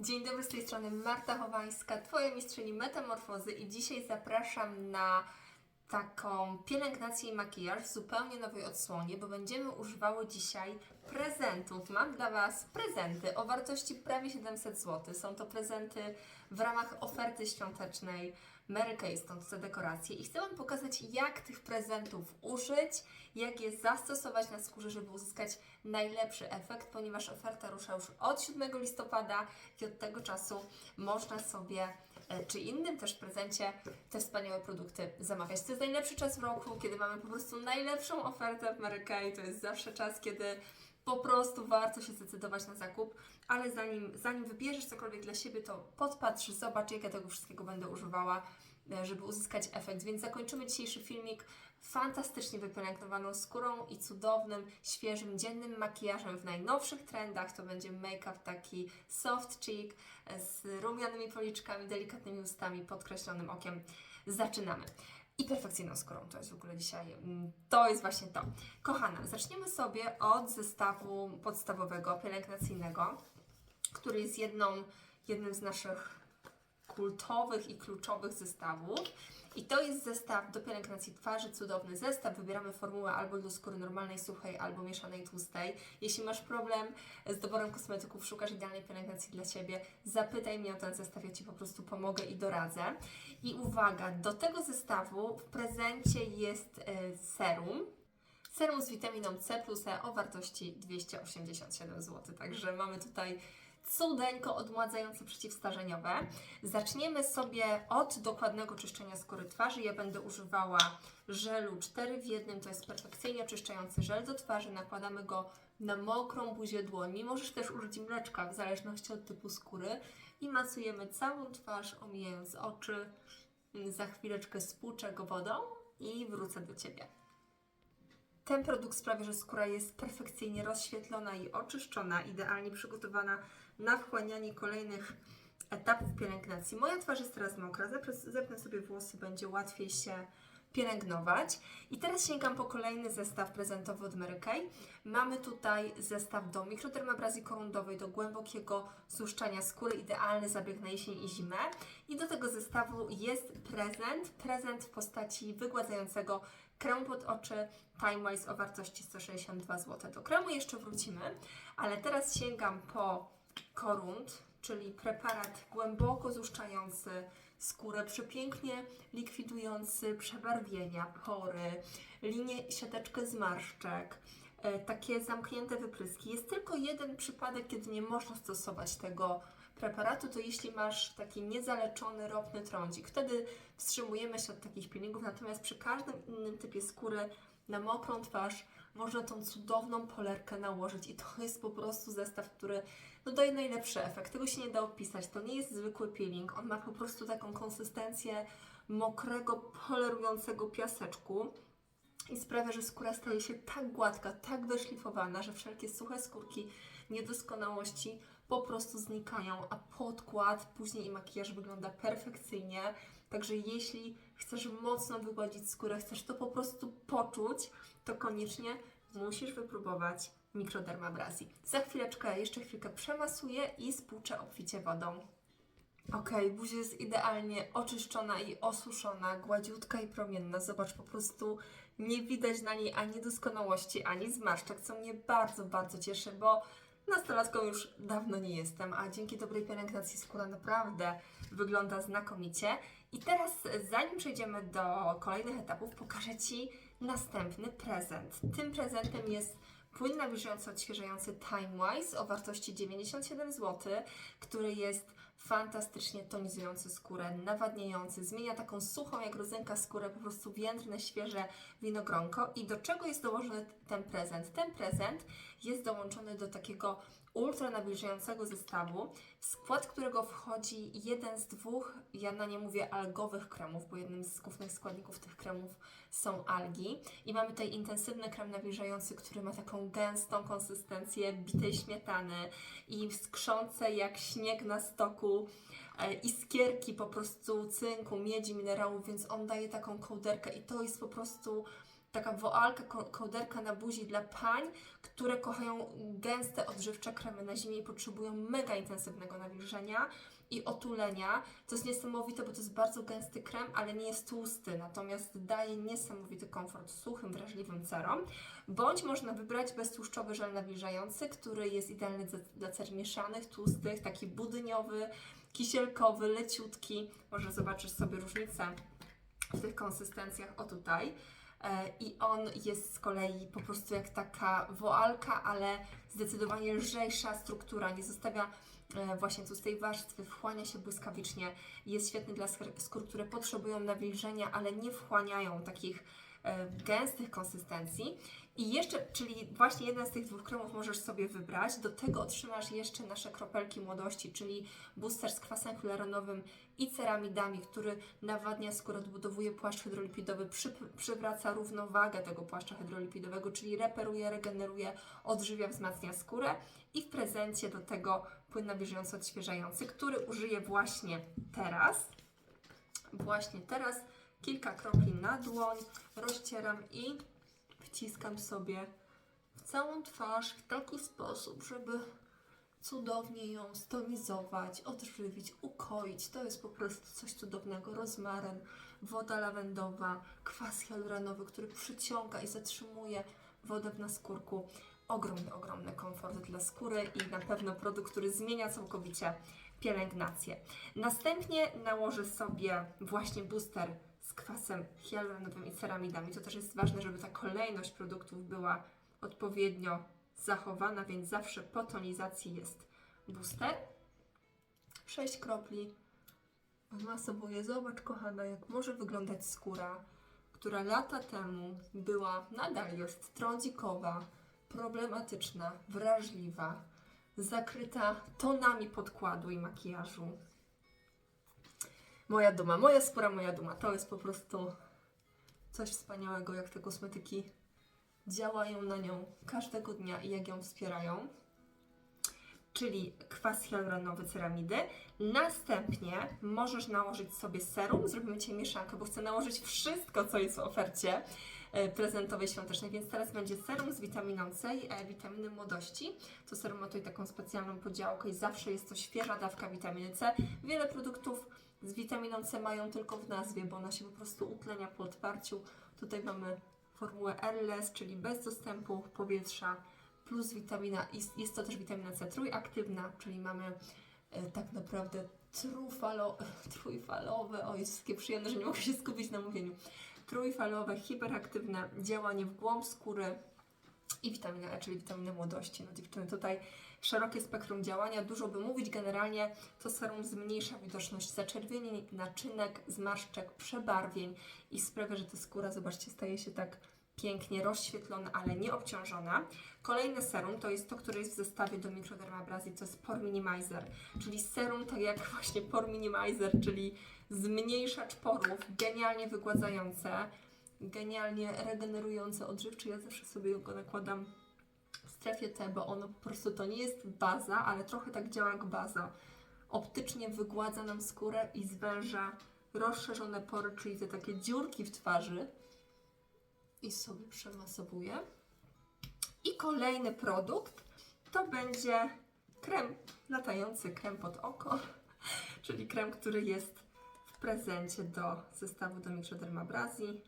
Dzień dobry, z tej strony Marta Chowańska, Twoja mistrzyni metamorfozy i dzisiaj zapraszam na taką pielęgnację i makijaż w zupełnie nowej odsłonie, bo będziemy używały dzisiaj prezentów. Mam dla Was prezenty o wartości prawie 700 zł. Są to prezenty w ramach oferty świątecznej Mary Kay, stąd te dekoracje. I chcę Wam pokazać, jak tych prezentów użyć, jak je zastosować na skórze, żeby uzyskać najlepszy efekt, ponieważ oferta rusza już od 7 listopada i od tego czasu można sobie, e, czy innym też prezencie, te wspaniałe produkty zamawiać. To jest najlepszy czas w roku, kiedy mamy po prostu najlepszą ofertę w Mary Kay. To jest zawsze czas, kiedy po prostu warto się zdecydować na zakup, ale zanim, zanim wybierzesz cokolwiek dla siebie, to podpatrz, zobacz, jak ja tego wszystkiego będę używała, e, żeby uzyskać efekt. Więc zakończymy dzisiejszy filmik fantastycznie wypielęgnowaną skórą i cudownym, świeżym, dziennym makijażem w najnowszych trendach. To będzie make-up taki soft cheek e, z rumianymi policzkami, delikatnymi ustami, podkreślonym okiem. Zaczynamy. I perfekcyjną skórą, to jest w ogóle dzisiaj, mm, to jest właśnie to. Kochana, zaczniemy sobie od zestawu podstawowego, pielęgnacyjnego, który jest jedną, jednym z naszych kultowych i kluczowych zestawów. I to jest zestaw do pielęgnacji twarzy, cudowny zestaw. Wybieramy formułę albo do skóry normalnej, suchej, albo mieszanej, tłustej. Jeśli masz problem z doborem kosmetyków, szukasz idealnej pielęgnacji dla Ciebie, zapytaj mnie o ten zestaw, ja Ci po prostu pomogę i doradzę. I uwaga, do tego zestawu w prezencie jest e, serum. Serum z witaminą C plus E o wartości 287 zł. Także mamy tutaj cudeńko odmładzające przeciwstarzeniowe. Zaczniemy sobie od dokładnego czyszczenia skóry twarzy. Ja będę używała żelu 4 w jednym, to jest perfekcyjnie oczyszczający żel do twarzy. Nakładamy go na mokrą buzię dłoni. Możesz też użyć mleczka w zależności od typu skóry i masujemy całą twarz, omijając oczy. Za chwileczkę spłuczę go wodą i wrócę do Ciebie. Ten produkt sprawia, że skóra jest perfekcyjnie rozświetlona i oczyszczona, idealnie przygotowana na wchłanianie kolejnych etapów pielęgnacji. Moja twarz jest teraz mokra, zepnę- sobie włosy, będzie łatwiej się pielęgnować. I teraz sięgam po kolejny zestaw prezentowy od Mary Kay. Mamy tutaj zestaw do mikrodermabrazji korundowej, do głębokiego złuszczania skóry, idealny zabieg na jesień i zimę. I do tego zestawu jest prezent, prezent w postaci wygładzającego kremu pod oczy Time Wise o wartości 162 zł. Do kremu jeszcze wrócimy, ale teraz sięgam po korunt, czyli preparat głęboko złuszczający skórę, przepięknie likwidujący przebarwienia, pory, linię, siateczkę zmarszczek, e, takie zamknięte wypryski. Jest tylko jeden przypadek, kiedy nie można stosować tego preparatu, to jeśli masz taki niezaleczony ropny trądzik. Wtedy wstrzymujemy się od takich peelingów, natomiast przy każdym innym typie skóry na mokrą twarz można tą cudowną polerkę nałożyć i to jest po prostu zestaw, który no, daje najlepszy efekt. Tego się nie da opisać. To nie jest zwykły peeling. On ma po prostu taką konsystencję mokrego, polerującego piaseczku i sprawia, że skóra staje się tak gładka, tak wyszlifowana, że wszelkie suche skórki, niedoskonałości po prostu znikają, a podkład później i makijaż wygląda perfekcyjnie. Także jeśli chcesz mocno wygładzić skórę, chcesz to po prostu poczuć, to koniecznie musisz wypróbować mikrodermabrazji. Za chwileczkę, jeszcze chwilkę przemasuję i spłuczę obficie wodą. Ok, buzia jest idealnie oczyszczona i osuszona, gładziutka i promienna. Zobacz, po prostu nie widać na niej ani doskonałości, ani zmarszczek, co mnie bardzo, bardzo cieszy, bo nastolatką już dawno nie jestem, a dzięki dobrej pielęgnacji skóra naprawdę wygląda znakomicie. I teraz, zanim przejdziemy do kolejnych etapów, pokażę Ci następny prezent. Tym prezentem jest płyn nawilżający, odświeżający Time Wise o wartości 97 zł, który jest fantastycznie tonizujący skórę, nawadniający, zmienia taką suchą jak rodzynka skórę, po prostu więdrne, świeże winogronko. I do czego jest dołożony ten prezent? Ten prezent jest dołączony do takiego ultra nawilżającego zestawu, w skład którego wchodzi jeden z dwóch, ja na nie mówię algowych kremów, bo jednym z głównych składników tych kremów są algi. I mamy tutaj intensywny krem nawilżający, który ma taką gęstą konsystencję bitej śmietany i skrzące jak śnieg na stoku e, iskierki po prostu cynku, miedzi, minerałów, więc on daje taką kołderkę i to jest po prostu taka woalka, ko- kołderka na buzi dla pań, które kochają gęste, odżywcze kremy na zimie i potrzebują mega intensywnego nawilżenia i otulenia. To jest niesamowite, bo to jest bardzo gęsty krem, ale nie jest tłusty, natomiast daje niesamowity komfort suchym, wrażliwym cerom. Bądź można wybrać beztłuszczowy żel nawilżający, który jest idealny dla cer mieszanych, tłustych, taki budyniowy, kisielkowy, leciutki. Może zobaczysz sobie różnicę w tych konsystencjach. O tutaj. E, I on jest z kolei po prostu jak taka woalka, ale zdecydowanie lżejsza struktura. Nie zostawia e, właśnie tłustej warstwy, wchłania się błyskawicznie. Jest świetny dla skór, skór które potrzebują nawilżenia, ale nie wchłaniają takich e, gęstych konsystencji. I jeszcze, czyli właśnie jeden z tych dwóch kremów możesz sobie wybrać. Do tego otrzymasz jeszcze nasze kropelki młodości, czyli booster z kwasem hialuronowym i ceramidami, który nawadnia skórę, odbudowuje płaszcz hydrolipidowy, przy, przywraca równowagę tego płaszcza hydrolipidowego, czyli reperuje, regeneruje, odżywia, wzmacnia skórę. I w prezencie do tego płyn nawilżający, odświeżający, który użyję właśnie teraz. Właśnie teraz kilka kropli na dłoń, rozcieram i wciskam sobie w całą twarz w taki sposób, żeby cudownie ją stonizować, odżywić, ukoić. To jest po prostu coś cudownego. Rozmaryn, woda lawendowa, kwas hialuronowy, który przyciąga i zatrzymuje wodę w naskórku. Ogromny, ogromny komfort dla skóry i na pewno produkt, który zmienia całkowicie pielęgnację. Następnie nałożę sobie właśnie booster z kwasem hialuronowym i ceramidami. To też jest ważne, żeby ta kolejność produktów była odpowiednio zachowana, więc zawsze po tonizacji jest booster. 6 kropli masowuję. Zobacz, kochana, jak może wyglądać skóra, która lata temu była, nadal jest trądzikowa, problematyczna, wrażliwa, zakryta tonami podkładu i makijażu. Moja duma, moja skóra, moja duma. To jest po prostu coś wspaniałego, jak te kosmetyki działają na nią każdego dnia i jak ją wspierają. Czyli kwas hialuronowy ceramidy. Następnie możesz nałożyć sobie serum. Zrobimy Ci mieszankę, bo chcę nałożyć wszystko, co jest w ofercie e, prezentowej świątecznej, więc teraz będzie serum z witaminą C i E, witaminy młodości. To serum ma tutaj taką specjalną podziałkę i zawsze jest to świeża dawka witaminy C. Wiele produktów z witaminą C mają tylko w nazwie, bo ona się po prostu utlenia po odparciu. Tutaj mamy formułę RLS, czyli bez dostępu powietrza, plus witamina, jest, to też witamina C trójaktywna, czyli mamy e, tak naprawdę trufalo, trójfalowe, o jest wszystkie przyjemne, że nie mogę się skupić na mówieniu, trójfalowe, hiperaktywne działanie w głąb skóry i witamina E, czyli witamina młodości. No dziewczyny, tutaj szerokie spektrum działania, dużo by mówić. Generalnie to serum zmniejsza widoczność zaczerwienień, naczynek, zmarszczek, przebarwień i sprawia, że ta skóra, zobaczcie, staje się tak pięknie rozświetlona, ale nie obciążona. Kolejne serum to jest to, które jest w zestawie do mikrodermabrazji, to jest Pore Minimizer, czyli serum tak jak właśnie Pore Minimizer, czyli zmniejszacz porów, genialnie wygładzające, genialnie regenerujące, odżywcze. Ja zawsze sobie go nakładam w strefie T, bo ono po prostu to nie jest baza, ale trochę tak działa jak baza. Optycznie wygładza nam skórę i zwęża rozszerzone pory, czyli te takie dziurki w twarzy. I sobie przemasowuję. I kolejny produkt to będzie krem latający, krem pod oko, czyli krem, który jest w prezencie do zestawu do mikrodermabrazji.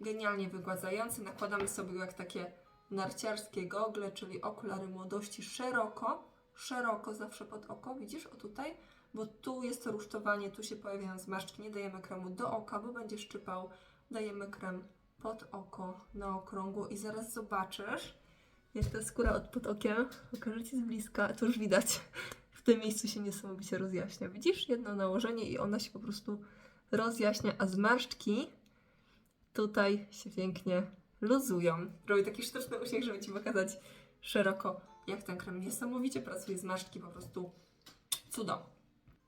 Genialnie wygładzający. Nakładamy sobie jak takie narciarskie gogle, czyli okulary młodości szeroko, szeroko zawsze pod oko, widzisz, o tutaj, bo tu jest to rusztowanie, tu się pojawiają zmarszczki, nie dajemy kremu do oka, bo będzie szczypał, dajemy krem pod oko, na okrągło i zaraz zobaczysz, jak ta skóra od pod okiem okaże Ci z bliska, to już widać, w tym miejscu się niesamowicie rozjaśnia, widzisz, jedno nałożenie i ona się po prostu rozjaśnia, a zmarszczki tutaj się pięknie luzują. Robię taki sztuczny uśmiech, żeby Ci pokazać szeroko, jak ten krem niesamowicie pracuje z maszczki, po prostu cudo.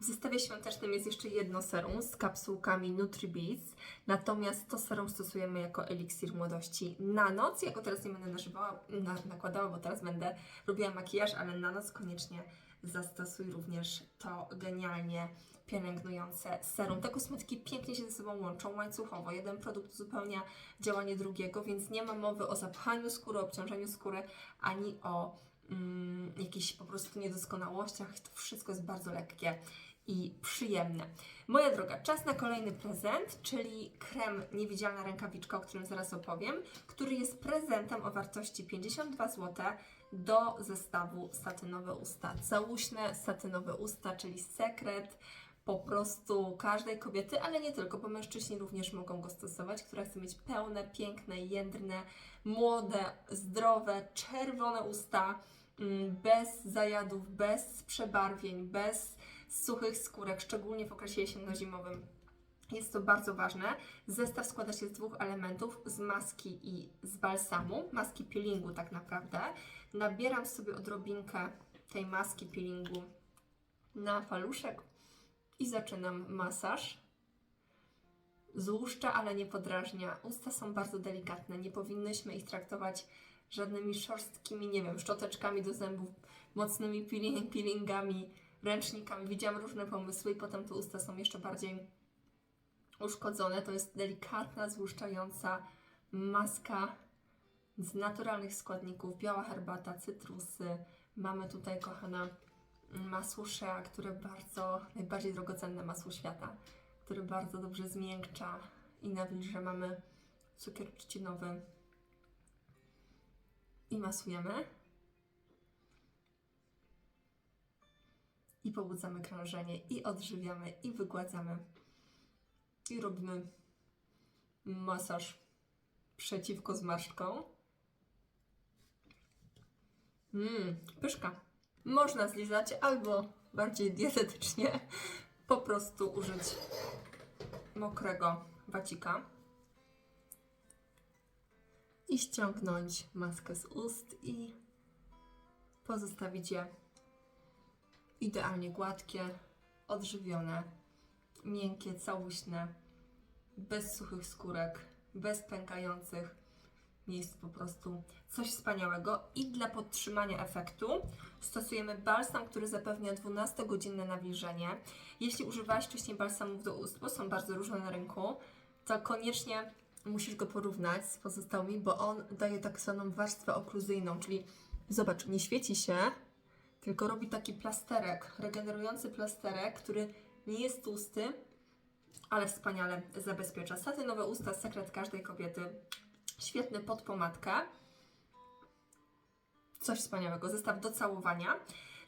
W zestawie świątecznym jest jeszcze jedno serum z kapsułkami NutriBeats, natomiast to serum stosujemy jako eliksir młodości na noc. Ja go teraz nie będę nażywała, na, nakładała, bo teraz będę robiła makijaż, ale na noc koniecznie zastosuj również to genialnie pielęgnujące serum. Te kosmetyki pięknie się ze sobą łączą łańcuchowo. Jeden produkt uzupełnia działanie drugiego, więc nie ma mowy o zapchaniu skóry, obciążeniu skóry, ani o mm, jakichś po prostu niedoskonałościach. To wszystko jest bardzo lekkie i przyjemne. Moja droga, czas na kolejny prezent, czyli krem Niewidzialna Rękawiczka, o którym zaraz opowiem, który jest prezentem o wartości 52 zł do zestawu satynowe usta. Całuśne satynowe usta, czyli sekret po prostu każdej kobiety, ale nie tylko, bo mężczyźni również mogą go stosować, która chce mieć pełne, piękne, jędrne, młode, zdrowe, czerwone usta, mm, bez zajadów, bez przebarwień, bez suchych skórek, szczególnie w okresie jesienno-zimowym. Jest to bardzo ważne. Zestaw składa się z dwóch elementów, z maski i z balsamu, maski peelingu tak naprawdę. Nabieram sobie odrobinkę tej maski peelingu na paluszek i zaczynam masaż. Złuszcza, ale nie podrażnia. Usta są bardzo delikatne, nie powinnyśmy ich traktować żadnymi szorstkimi, nie wiem, szczoteczkami do zębów, mocnymi peeling, peelingami, ręcznikami. Widziałam różne pomysły i potem te usta są jeszcze bardziej uszkodzone. To jest delikatna, złuszczająca maska z naturalnych składników. Biała herbata, cytrusy. Mamy tutaj, kochana, masło shea, które bardzo, najbardziej drogocenne masło świata, które bardzo dobrze zmiękcza i nawilża. Mamy cukier trzcinowy i masujemy. I pobudzamy krążenie, i odżywiamy, i wygładzamy. I robimy masaż przeciwko zmarszczkom. Mmm, pyszka. Można zlizać albo bardziej dietetycznie po prostu użyć mokrego wacika i ściągnąć maskę z ust i pozostawić je idealnie gładkie, odżywione, miękkie, całuśne, bez suchych skórek, bez pękających miejsc po prostu coś wspaniałego i dla podtrzymania efektu stosujemy balsam, który zapewnia 12-godzinne nawilżenie. Jeśli używałeś wcześniej balsamów do ust, bo są bardzo różne na rynku, to koniecznie musisz go porównać z pozostałymi, bo on daje tak zwaną warstwę okluzyjną, czyli zobacz, nie świeci się, tylko robi taki plasterek, regenerujący plasterek, który nie jest tłusty, ale wspaniale zabezpiecza. Satynowe usta, sekret każdej kobiety. Świetny pod pomadkę. Coś wspaniałego. Zestaw do całowania.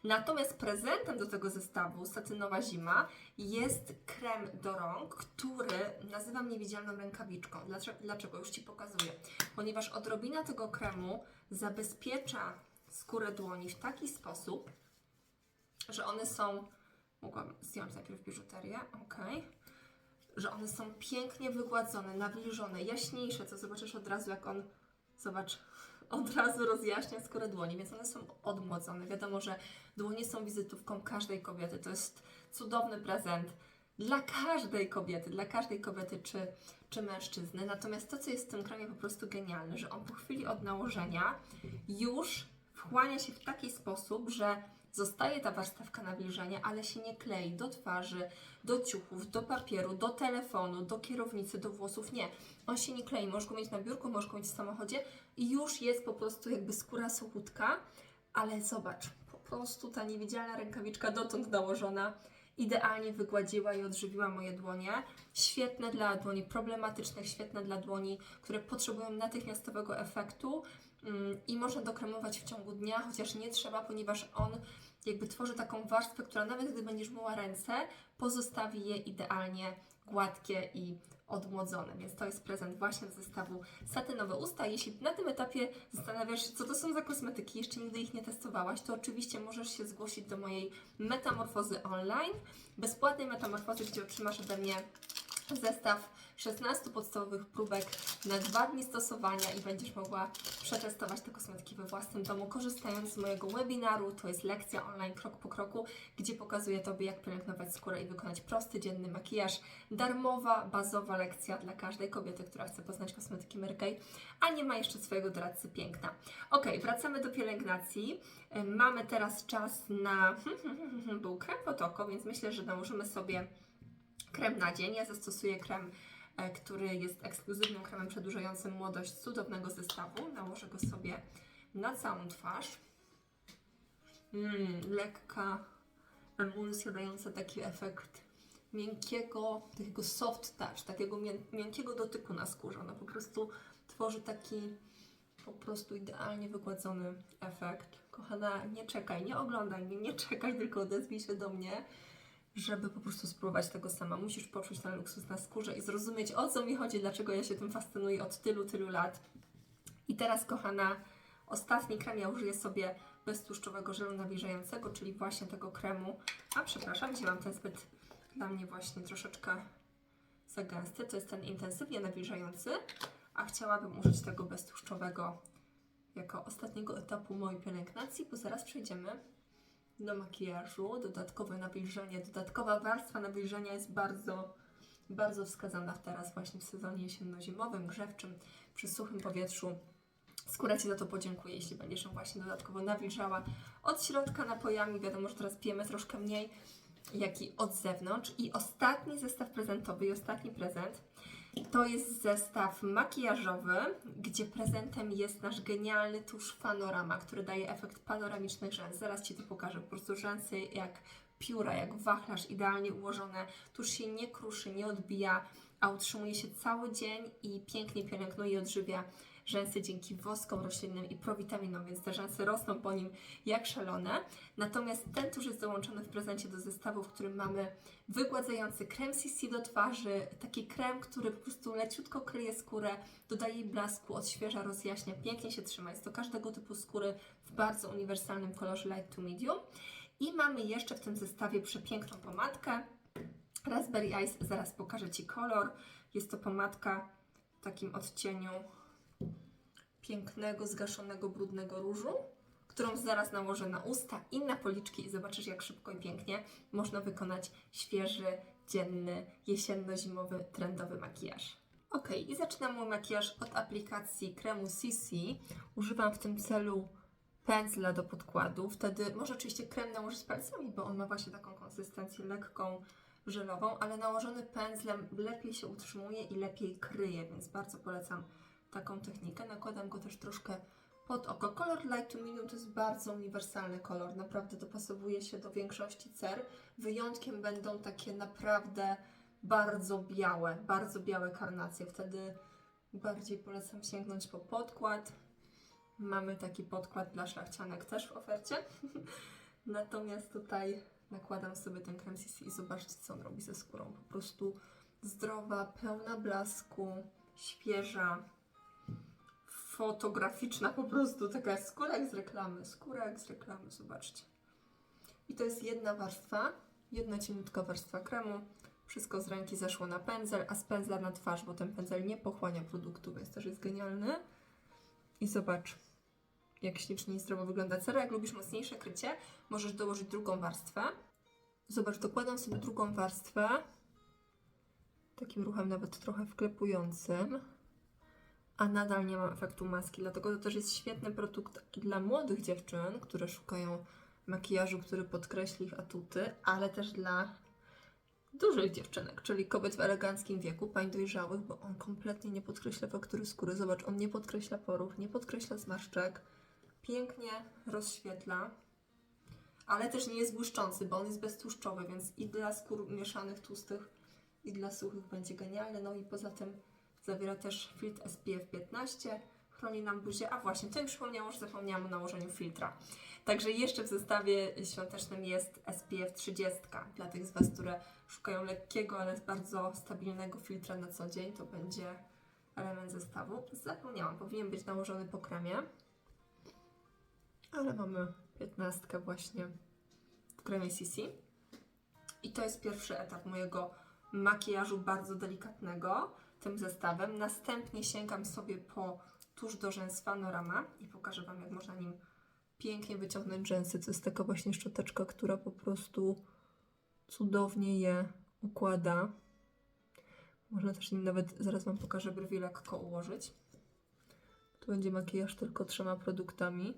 Natomiast prezentem do tego zestawu Satynowa Zima jest krem do rąk, który nazywam niewidzialną rękawiczką. Dlaczego? Już Ci pokazuję. Ponieważ odrobina tego kremu zabezpiecza skórę dłoni w taki sposób, że one są. Mogłam zdjąć najpierw biżuterię, ok. Że one są pięknie wygładzone, nawilżone, jaśniejsze, co zobaczysz od razu, jak on. Zobacz, od razu rozjaśnia skórę dłoni, więc one są odmłodzone. Wiadomo, że dłonie są wizytówką każdej kobiety. To jest cudowny prezent dla każdej kobiety, dla każdej kobiety czy, czy mężczyzny. Natomiast to, co jest w tym kremie po prostu genialne, że on po chwili od nałożenia już wchłania się w taki sposób, że zostaje ta warstewka nawilżenia, ale się nie klei do twarzy, do ciuchów, do papieru, do telefonu, do kierownicy, do włosów. Nie, on się nie klei. Możesz go mieć na biurku, możesz go mieć w samochodzie i już jest po prostu jakby skóra suchutka, ale zobacz, po prostu ta niewidzialna rękawiczka dotąd nałożona idealnie wygładziła i odżywiła moje dłonie. Świetne dla dłoni problematycznych, świetne dla dłoni, które potrzebują natychmiastowego efektu mm, i można dokremować w ciągu dnia, chociaż nie trzeba, ponieważ on jakby tworzy taką warstwę, która nawet gdy będziesz myła ręce, pozostawi je idealnie gładkie i odmłodzone. Więc to jest prezent właśnie z zestawu satynowe usta. Jeśli na tym etapie zastanawiasz się, co to są za kosmetyki, jeszcze nigdy ich nie testowałaś, to oczywiście możesz się zgłosić do mojej metamorfozy online, bezpłatnej metamorfozy, gdzie otrzymasz ode mnie zestaw 16 podstawowych próbek na dwa dni stosowania i będziesz mogła przetestować te kosmetyki we własnym domu, korzystając z mojego webinaru. To jest lekcja online krok po kroku, gdzie pokazuję Tobie, jak pielęgnować skórę i wykonać prosty, dzienny makijaż. Darmowa, bazowa lekcja dla każdej kobiety, która chce poznać kosmetyki Mary a nie ma jeszcze swojego doradcy piękna. Ok, wracamy do pielęgnacji. Mamy teraz czas na był krem pod oko, więc myślę, że nałożymy sobie krem na dzień. Ja zastosuję krem, który jest ekskluzywnym kremem przedłużającym młodość cudownego zestawu. Nałożę go sobie na całą twarz. Mm, lekka emulsja dająca taki efekt miękkiego, takiego soft touch, takiego mię- miękkiego dotyku na skórze. Ona po prostu tworzy taki po prostu idealnie wygładzony efekt. Kochana, nie czekaj, nie oglądaj mnie, nie czekaj, tylko odezwij się do mnie żeby po prostu spróbować tego sama. Musisz poczuć ten luksus na skórze i zrozumieć, o co mi chodzi, dlaczego ja się tym fascynuję od tylu, tylu lat. I teraz, kochana, ostatni krem ja użyję sobie beztłuszczowego żelu nawilżającego, czyli właśnie tego kremu. A, przepraszam, wzięłam ten zbyt dla mnie właśnie troszeczkę za gęsty. To jest ten intensywnie nawilżający, a chciałabym użyć tego beztłuszczowego jako ostatniego etapu mojej pielęgnacji, bo zaraz przejdziemy do makijażu, dodatkowe nawilżenie, dodatkowa warstwa nawilżenia jest bardzo, bardzo wskazana teraz właśnie w sezonie jesienno-zimowym, grzewczym, przy suchym powietrzu. Skóra Ci za to podziękuję, jeśli będziesz ją właśnie dodatkowo nawilżała od środka napojami. Wiadomo, że teraz pijemy troszkę mniej, jak i od zewnątrz. I ostatni zestaw prezentowy i ostatni prezent to jest zestaw makijażowy, gdzie prezentem jest nasz genialny tusz Panorama, który daje efekt panoramicznych rzęs. Zaraz Ci to pokażę. Po prostu rzęsy jak pióra, jak wachlarz, idealnie ułożone. Tusz się nie kruszy, nie odbija, a utrzymuje się cały dzień i pięknie pielęgnuje i odżywia rzęsy dzięki woskom roślinnym i prowitaminom, więc te rzęsy rosną po nim jak szalone. Natomiast ten tusz jest dołączony w prezencie do zestawu, w którym mamy wygładzający krem CC do twarzy, taki krem, który po prostu leciutko kryje skórę, dodaje jej blasku, odświeża, rozjaśnia, pięknie się trzyma. Jest to każdego typu skóry w bardzo uniwersalnym kolorze light to medium. I mamy jeszcze w tym zestawie przepiękną pomadkę. Raspberry Ice, zaraz pokażę Ci kolor. Jest to pomadka w takim odcieniu pięknego, zgaszonego, brudnego różu, którą zaraz nałożę na usta i na policzki i zobaczysz, jak szybko i pięknie można wykonać świeży, dzienny, jesienno-zimowy, trendowy makijaż. Ok, i zaczynam mój makijaż od aplikacji kremu CC. Używam w tym celu pędzla do podkładu. Wtedy można oczywiście krem nałożyć palcami, bo on ma właśnie taką konsystencję lekką, żelową, ale nałożony pędzlem lepiej się utrzymuje i lepiej kryje, więc bardzo polecam taką technikę. Nakładam go też troszkę pod oko. Kolor Light to Medium to jest bardzo uniwersalny kolor. Naprawdę dopasowuje się do większości cer. Wyjątkiem będą takie naprawdę bardzo białe, bardzo białe karnacje. Wtedy bardziej polecam sięgnąć po podkład. Mamy taki podkład dla szlachcianek też w ofercie. Natomiast tutaj nakładam sobie ten krem CC i zobaczcie, co on robi ze skórą. Po prostu zdrowa, pełna blasku, świeża, fotograficzna po prostu, taka skóra jak z reklamy, skóra jak z reklamy, zobaczcie. I to jest jedna warstwa, jedna cieniutka warstwa kremu, wszystko z ręki zeszło na pędzel, a z pędzla na twarz, bo ten pędzel nie pochłania produktu, więc też jest genialny. I zobacz, jak ślicznie i zdrowo wygląda cera. Jak lubisz mocniejsze krycie, możesz dołożyć drugą warstwę. Zobacz, dokładam sobie drugą warstwę, takim ruchem nawet trochę wklepującym a nadal nie mam efektu maski. Dlatego to też jest świetny produkt dla młodych dziewczyn, które szukają makijażu, który podkreśli ich atuty, ale też dla dużych dziewczynek, czyli kobiet w eleganckim wieku, pań dojrzałych, bo on kompletnie nie podkreśla faktury skóry. Zobacz, on nie podkreśla porów, nie podkreśla zmarszczek, pięknie rozświetla, ale też nie jest błyszczący, bo on jest beztłuszczowy, więc i dla skór mieszanych, tłustych, i dla suchych będzie genialny. No i poza tym Zawiera też filtr SPF 15, chroni nam buzię, a właśnie, to mi przypomniało, że zapomniałam o nałożeniu filtra. Także jeszcze w zestawie świątecznym jest SPF 30. Dla tych z Was, które szukają lekkiego, ale bardzo stabilnego filtra na co dzień, to będzie element zestawu. Zapomniałam, powinien być nałożony po kremie. Ale mamy 15 właśnie w kremie CC. I to jest pierwszy etap mojego makijażu bardzo delikatnego tym zestawem. Następnie sięgam sobie po tusz do rzęs Panorama i pokażę Wam, jak można nim pięknie wyciągnąć rzęsy. To jest taka właśnie szczoteczka, która po prostu cudownie je układa. Można też nim nawet, zaraz Wam pokażę, brwi lekko ułożyć. Tu będzie makijaż tylko trzema produktami.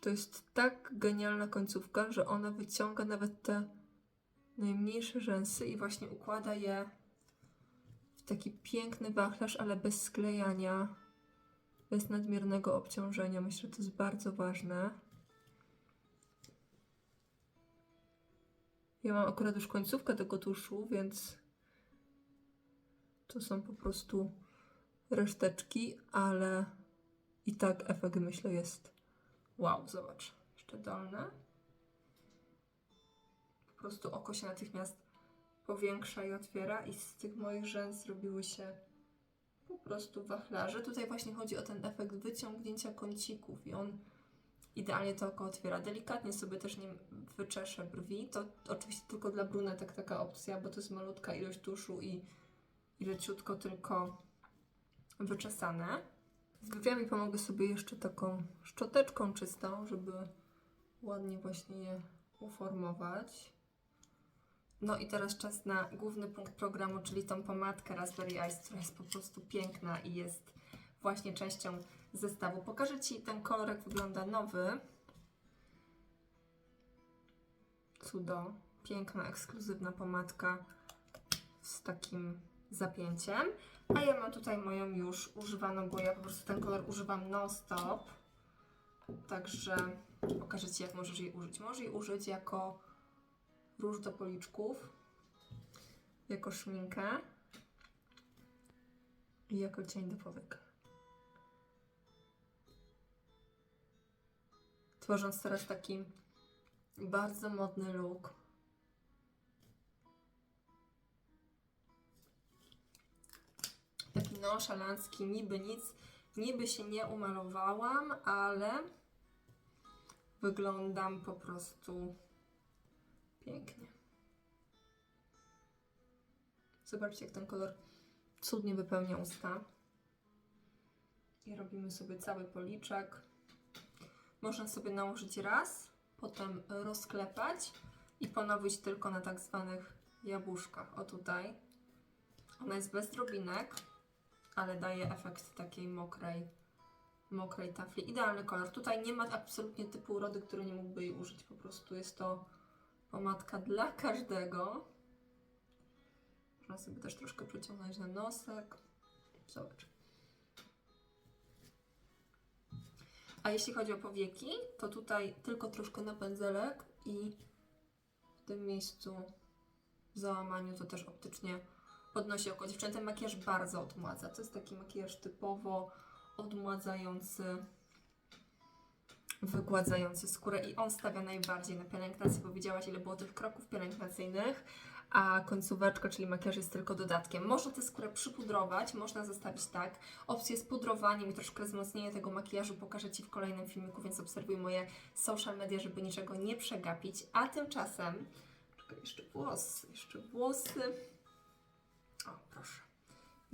To jest tak genialna końcówka, że ona wyciąga nawet te najmniejsze rzęsy i właśnie układa je w taki piękny wachlarz, ale bez sklejania, bez nadmiernego obciążenia. Myślę, że to jest bardzo ważne. Ja mam akurat już końcówkę tego tuszu, więc to są po prostu reszteczki, ale i tak efekt myślę jest wow, zobacz, jeszcze dolne. Prostu oko się natychmiast powiększa i otwiera i z tych moich rzęs zrobiły się po prostu wachlarze. Tutaj właśnie chodzi o ten efekt wyciągnięcia kącików i on idealnie to oko otwiera. Delikatnie sobie też nim wyczeszę brwi. To oczywiście tylko dla brunetek taka opcja, bo to jest malutka ilość tuszu i, i leciutko tylko wyczesane. Z brwiami pomogę sobie jeszcze taką szczoteczką czystą, żeby ładnie właśnie je uformować. No i teraz czas na główny punkt programu, czyli tą pomadkę Raspberry Eyes, która jest po prostu piękna i jest właśnie częścią zestawu. Pokażę Ci ten kolor, jak wygląda nowy. Cudo. Piękna, ekskluzywna pomadka z takim zapięciem. A ja mam tutaj moją już używaną, bo ja po prostu ten kolor używam non-stop. Także pokażę Ci, jak możesz jej użyć. Możesz jej użyć jako róż do policzków, jako szminkę i jako cień do powiek. Tworząc teraz taki bardzo modny look. Taki nonszalancki, niby nic, niby się nie umalowałam, ale wyglądam po prostu pięknie. Zobaczcie, jak ten kolor cudnie wypełnia usta. I robimy sobie cały policzek. Można sobie nałożyć raz, potem rozklepać i ponowić tylko na tak zwanych jabłuszkach. O tutaj. Ona jest bez drobinek, ale daje efekt takiej mokrej, mokrej tafli. Idealny kolor. Tutaj nie ma absolutnie typu urody, który nie mógłby jej użyć. Po prostu jest to pomadka dla każdego. Można sobie też troszkę przyciągnąć na nosek. Zobacz. A jeśli chodzi o powieki, to tutaj tylko troszkę na pędzelek i w tym miejscu w załamaniu to też optycznie podnosi oko. Dziewczyny, ten makijaż bardzo odmładza. To jest taki makijaż typowo odmładzający, wygładzający skórę i on stawia najbardziej na pielęgnację. Powiedziałaś, ile było tych kroków pielęgnacyjnych, a końcóweczka, czyli makijaż jest tylko dodatkiem. Można tę skórę przypudrować, można zostawić tak. Opcję z pudrowaniem i troszkę wzmocnienie tego makijażu pokażę Ci w kolejnym filmiku, więc obserwuj moje social media, żeby niczego nie przegapić. A tymczasem, czekaj, jeszcze włosy, jeszcze włosy. O, proszę.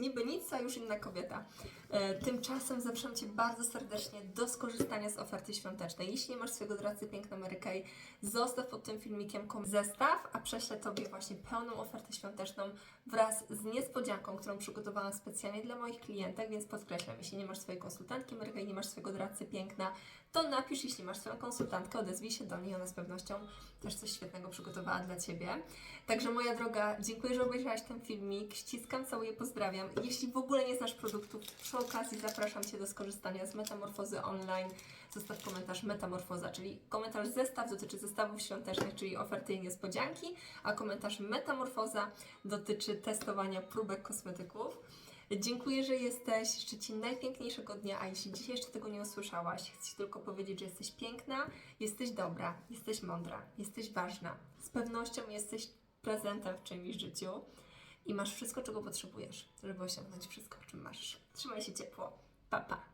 Niby nic, a już inna kobieta. E, tymczasem zapraszam Cię bardzo serdecznie do skorzystania z oferty świątecznej. Jeśli nie masz swojego doradcy Piękna Mary Kay, zostaw pod tym filmikiem zestaw, a prześlę Tobie właśnie pełną ofertę świąteczną wraz z niespodzianką, którą przygotowałam specjalnie dla moich klientek, więc podkreślam, jeśli nie masz swojej konsultantki Mary Kay, nie masz swojego doradcy Piękna, to napisz, jeśli masz swoją konsultantkę, odezwij się do niej, ona z pewnością też coś świetnego przygotowała dla Ciebie. Także moja droga, dziękuję, że obejrzałaś ten filmik. Ściskam, całuję, pozdrawiam. Jeśli w ogóle nie znasz produktów, przy okazji zapraszam Cię do skorzystania z Metamorfozy online. Zostaw komentarz Metamorfoza, czyli komentarz zestaw dotyczy zestawów świątecznych, czyli oferty i niespodzianki, a komentarz Metamorfoza dotyczy testowania próbek kosmetyków. Dziękuję, że jesteś. Życzę Ci najpiękniejszego dnia, a jeśli dzisiaj jeszcze tego nie usłyszałaś, chcę Ci tylko powiedzieć, że jesteś piękna, jesteś dobra, jesteś mądra, jesteś ważna. Z pewnością jesteś prezentem w czyimś życiu i masz wszystko, czego potrzebujesz, żeby osiągnąć wszystko, w czym masz. Trzymaj się ciepło. Pa, pa.